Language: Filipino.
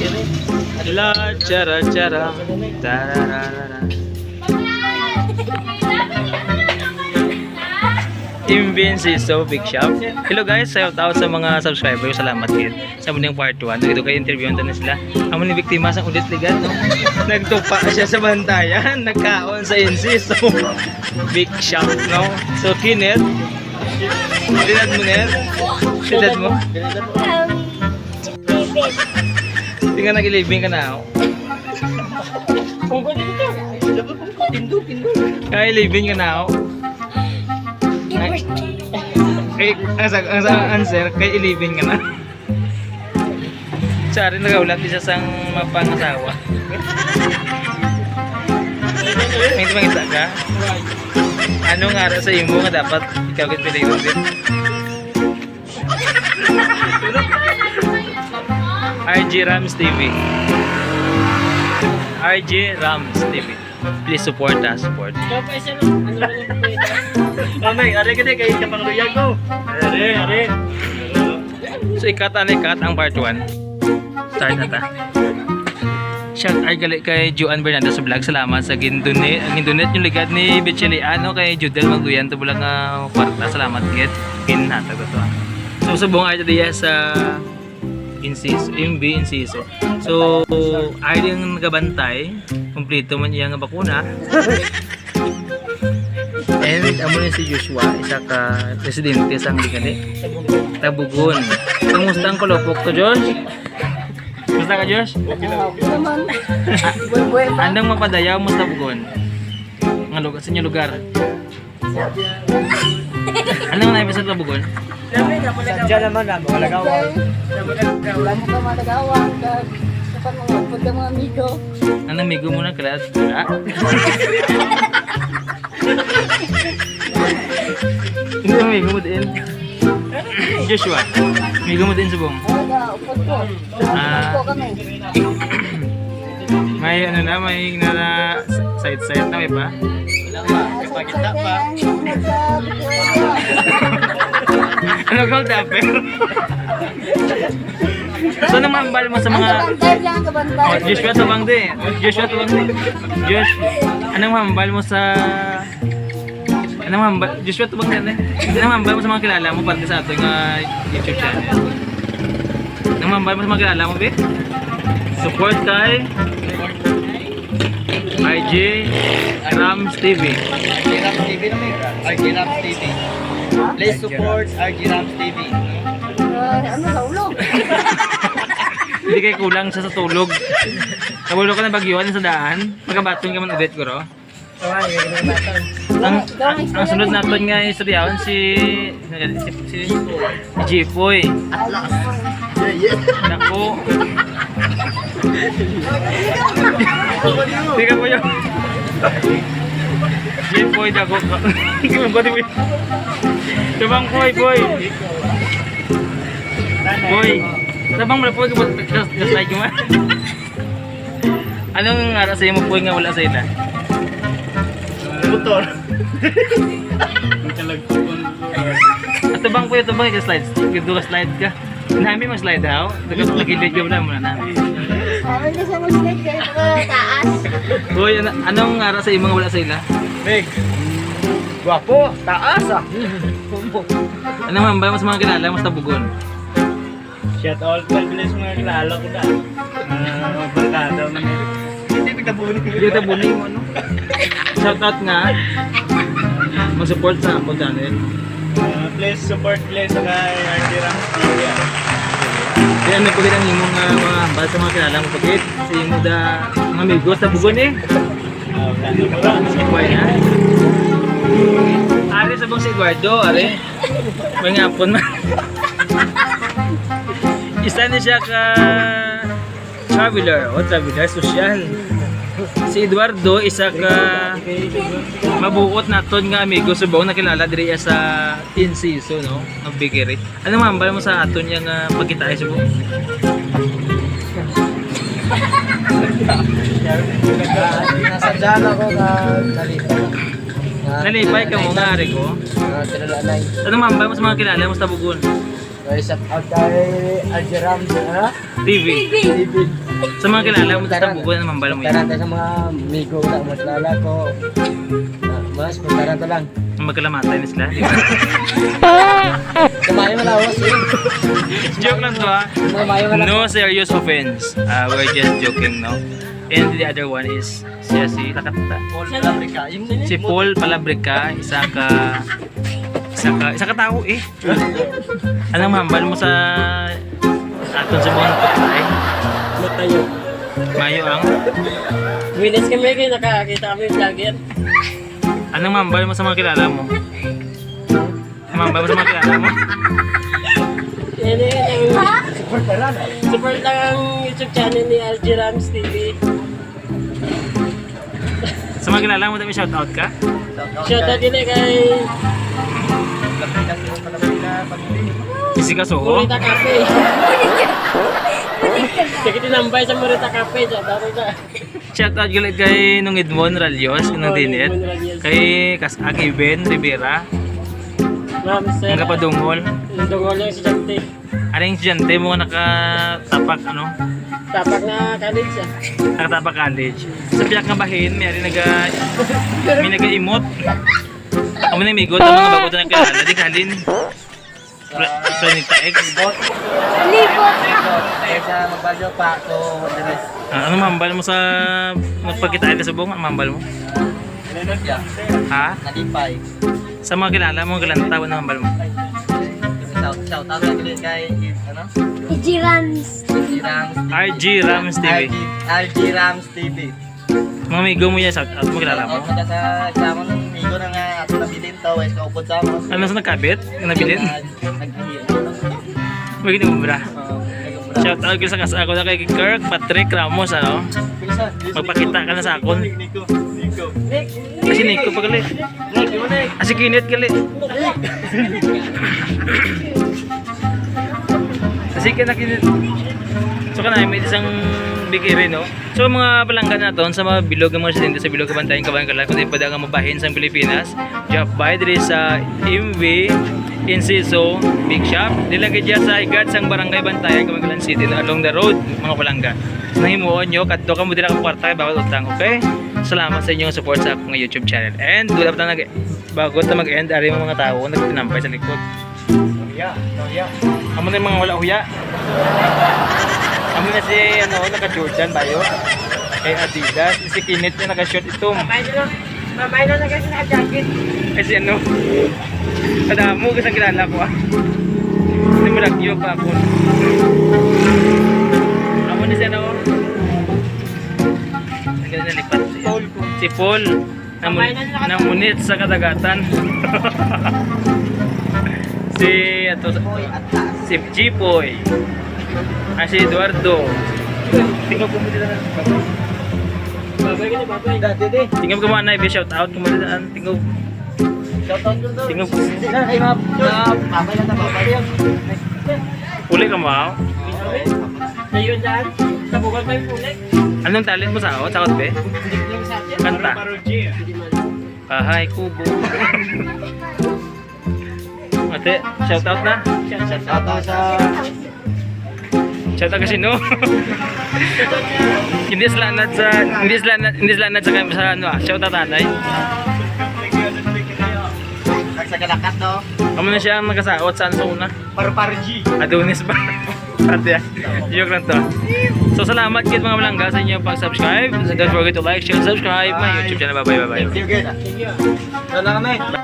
La chara chara. Tararara. Invinci so big shop. Hello guys, shout out sa mga subscribers. Salamat kid. Sa muling part 1. Dito kayo interview na sila. Amo ni biktima sa ulit ligan no. Nagtupa siya sa bantayan, nagkaon sa NC. So big shop no. So Kenneth, Dinad mo Ned? Dinad mo? Hindi ka nag-living ka na ako. Kaya living ka na ako. Kay, ang, sa, ang, sa, answer, kay ilibin ka na. Sa rin nagaulat isa sang mapangasawa. May isa ka? Ano nga ara sa imo nga dapat ikaw kit piligon din? RG Rams TV. RG Rams TV. Please support us, support. Mamay, are ka kay kapang luyag ko. Are, are. So ikat ano ikat ang part 1. Start na ta. Shout ay gali kay Juan Bernardo sa vlog. Salamat sa gindonate. Ang gindonate yung ligad ni Bicheli ano kay Judel Maguyan to bulang nga kwarta. Salamat kit. Kinata ko to. So subong ay diya sa inciso, MB inciso. So ay yung nagabantay, kumpleto man iya nga bakuna. And amo ni si Joshua, isa ka presidente sa Anglikani. Tabugon. Kamusta ang kolopok to, Josh? Kamusta ka, Josh? Andang mapadayaw mo sa Tabugon? Nga lugar, sa inyo lugar? Anong naibig sa Tabugon? Diyan naman na, mga lagawan. Wala mo ka matagawan. Sa mga pagka mga amigo. Anong migo mo na kalat? Wala? Hindi mo migo mo din. Joshua, migo mo din sa buong. Upot ko. Upot ko kami. May ano na, may nara side-side na, may ba? Pagkita pa. Nagsabi ko na. Ano kang dapper? so, anong mahambal mo sa Ang mga... kabantay lang, ang Oh, kabantay. Joshua tumang di. Joshua tumang di. Josh, anong mahambal mo sa... Anong mahambal... Joshua tumang di. ano? Anong mahambal mo sa mga kilala mo parte sa ating uh, YouTube channel? Anong mahambal mo sa mga kilala mo, be? Support kay... RJ Rams TV. Rams TV na may. RG Rams TV. Please support RG Rams TV. Ah, Ano sa ulog? Hindi kayo kulang siya sa tulog. Kabulok ka na bagyuan sa daan. Magkabaton ka man ulit ko, ro. Ang, ang, ang sunod natin nga istoryawan si si, si, si Jipoy. Nako. Hindi ka po yun. Jipoy, dako ka. Hindi mo ba di Tabang boy, boy. Boy. Tabang mo na po, slide mo. Anong ara sa mo po nga wala sa ila? Motor. Ato bang po ito bang slide stick? Ito ka slide ka. Nami mo slide how? Daga nakilid ka na mo na. Sabi ko sa muslim kayo pa taas. Ano, anong ara sa imong wala sa ila? Meg. Gwapo, taas ah. Anong mambay mo sa mga kilala mo sa Tabugon? Shout out kay bilis mga kilala ko na. Ah, barkada man. Hindi pagkabuni. Hindi ta buning mo ano? Shout out nga. Mag-support sa Apple channel. Ah, please support please kay RG Rams ah. Kaya may pagkita ang imong uh, mga hambal sa mga kilala mo pagkit. Sa imo da mga amigos sa Tabugon eh. Lang. Why na? Ari sa bang si Eduardo, ari. May ngapon man. Isa na siya ka traveler o traveler social. Si Eduardo isa ka mabuot naton nga amigo sa buong nakilala diri sa Inciso no, ang bigiri. Ano mambal mo sa aton yang uh, pagkita sa buong? Nasa dyan ako na nalito. Nalipay ka mo nga ari ko. Ano mambal mo sa mga kilala mo sa Tabugon? Ay, shout out kay Aljeram, ha? TV. TV. Sa mga kilala mo, sa buko na mambal mo yun. tayo sa mga amigo na mas lala ko. Ah, Mas, puntaran to lang. Magkalamatay na sila. di ba? Kumain mo lawas yun. Joke lang to ha. Kumain mo lang. No serious offense. Uh, we're just joking, no? And the other one is siya si Lakata. Paul Fabrica. Yung Si Paul Palabrica, isa ka isa ka isa ka tao eh. Anong mambal mo sa aton sa buong patay? Matayo. Mayo ang Winis kami kayo nakakita kami vlogger. anong mambal mo sa mga kilala mo? Anong mambal mo sa mga kilala mo? Yan yan ang support lang ang YouTube channel ni LG Rams TV. Mga kilala mo, dami shout out ka? Shoutout din eh kay Isi ka suho? Morita Cafe. Sige tinambay sa Morita Cafe. Shoutout ka. Shout out galit kay nung Edmond Ralios, nung dinit. Kay Kasaki Ben Rivera, Ma'am, sir. ang kapadungol. Yung dungol yung si Jante. Aring estudyante mo nakatapak ano, Tapak na college siya. nakatapak college. Sa piyak nga bahin, may ari naga may naga-emote. Amo na migot ang mga bago na kilala, di kalin. Planet X. Kaysa magbalyo pa ko. Danas. Ah, ano mambal mo sa nagpagkitaan ka sa buong? Ano mambal mo? Ha? Nalipay. Sa mga kilala mo, kilala tawag na mambal mo. Shout shout out kay kay ano? Ijirans. Rams. RG Rams TV. RG, RG Rams TV. Mga amigo mo yan, shout out mo, kilala mo. Ako sa sa kasama ng amigo na nga ako nabilin to, wes kaupod sa mo. Ano sa nagkabit? Nabilin? Naghihiyan. May ginubra. Shout out sa kas ako na kay Kirk Patrick Ramos, ano? Magpakita ka na sa akon. Kasi Nico pa gali. Kasi kinit gali. Kasi ka na kinit. So ka na, may isang bikiri, no? So mga palanggan naton sa mga bilog ng mga residente sa bilog kabantayan kabayan kalan kundi pada nga mabahin sa Pilipinas. Job by diri sa MV Inciso Big Shop. Dilagay diya sa igat sang barangay bantayan kabayan kalan city along the road mga palangga. Nahimuon nyo kadto ka mo dira ka kwarta bawat utang, okay? Salamat sa inyong support sa akong YouTube channel. And wala pa nag bago ta mag-end ari mga tao nagtinampay sa likod. Yeah, yeah. Amo na yung mga wala huya. Amo na si ano, naka Jordan ba yun? Eh Adidas, si Kinit na naka-short ito. Mamay na Mamay na lang kasi naka-jacket. Eh si ano? Kada mo kasi kilala ko ah. Hindi mo lagyo pa ako. Amo na si ano? Ang ganda na siya. Si Paul. Namun, namunit sa kadagatan. si ato si Chipoy. Ah, si Eduardo. Tingnan ko mo dito na. Tingnan ko muna na shout out ko mo dito. Tingnan ko. Tingnan ko. Ay mga babay na yan. Uli ka mo. Ngayon dyan, sa bukal pa yung pulik. Anong talent mo sa ako? Sakot be? Kanta. Ahay, kubo. Ate, shout out na. Shout out sa Shout out kasi no. hindi slanad sa hindi slanad hindi slanad sa sa ano ah. Shout out anay. sa kalakat no. Amo na siya ang nagasaot sa ano. Par-par G. Adonis ba? Ate, ah. joke lang to. So salamat kid mga malangga sa inyong pag-subscribe. Don't forget to like, share, subscribe my YouTube channel. Bye bye bye bye. Thank you, guys. Thank you. Kami.